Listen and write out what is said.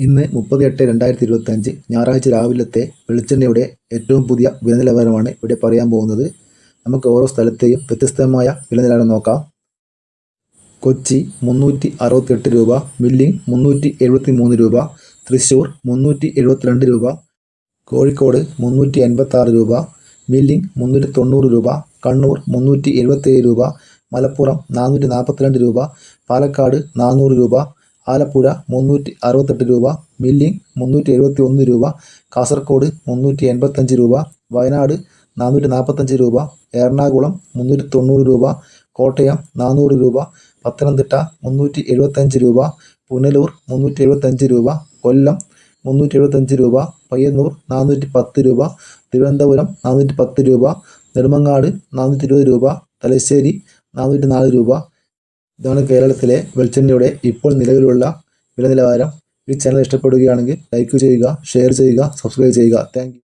ഇന്ന് മുപ്പത് എട്ട് രണ്ടായിരത്തി ഇരുപത്തഞ്ച് ഞായറാഴ്ച രാവിലത്തെ വെളിച്ചെണ്ണയുടെ ഏറ്റവും പുതിയ വില നിലവാരമാണ് ഇവിടെ പറയാൻ പോകുന്നത്. നമുക്ക് ഓരോ സ്ഥലത്തെയും വ്യത്യസ്തമായ വില നിലവാരം നോക്കാം. കൊച്ചി മുന്നൂറ്റി അറുപത്തെട്ട് രൂപ മില്ലിംഗ് മുന്നൂറ്റി എഴുപത്തി മൂന്ന് രൂപ തൃശ്ശൂർ മുന്നൂറ്റി എഴുപത്തിരണ്ട് രൂപ കോഴിക്കോട് മുന്നൂറ്റി എൺപത്തി ആറ് രൂപ മില്ലിംഗ് മുന്നൂറ്റി തൊണ്ണൂറ് രൂപ കണ്ണൂർ മുന്നൂറ്റി എഴുപത്തേഴ് രൂപ മലപ്പുറം നാനൂറ്റി നാൽപ്പത്തിരണ്ട് രൂപ പാലക്കാട് നാനൂറ് രൂപ ആലപ്പുഴ മുന്നൂറ്റി അറുപത്തെട്ട് രൂപ മില്ലിംഗ് മുന്നൂറ്റി എഴുപത്തി ഒന്ന് രൂപ കാസർഗോഡ് മുന്നൂറ്റി എൺപത്തഞ്ച് രൂപ വയനാട് നാനൂറ്റി നാൽപ്പത്തഞ്ച് രൂപ എറണാകുളം മുന്നൂറ്റി തൊണ്ണൂറ് രൂപ കോട്ടയം നാനൂറ് രൂപ പത്തനംതിട്ട മുന്നൂറ്റി എഴുപത്തഞ്ച് രൂപ പുനലൂർ മുന്നൂറ്റി എഴുപത്തഞ്ച് രൂപ കൊല്ലം മുന്നൂറ്റി എഴുപത്തഞ്ച് രൂപ പയ്യന്നൂർ നാനൂറ്റി പത്ത് രൂപ തിരുവനന്തപുരം നാനൂറ്റി പത്ത് രൂപ നെടുമങ്ങാട് നാനൂറ്റി ഇരുപത് രൂപ തലശ്ശേരി നാനൂറ്റി നാല് രൂപ ഇതാണ് കേരളത്തിലെ വെളിച്ചെണ്ണയുടെ ഇപ്പോൾ നിലവിലുള്ള വില നിലവാരം ഈ ചാനൽ ഇഷ്ടപ്പെടുകയാണെങ്കിൽ ലൈക്ക് ചെയ്യുക ഷെയർ ചെയ്യുക സബ്സ്ക്രൈബ് ചെയ്യുക. താങ്ക്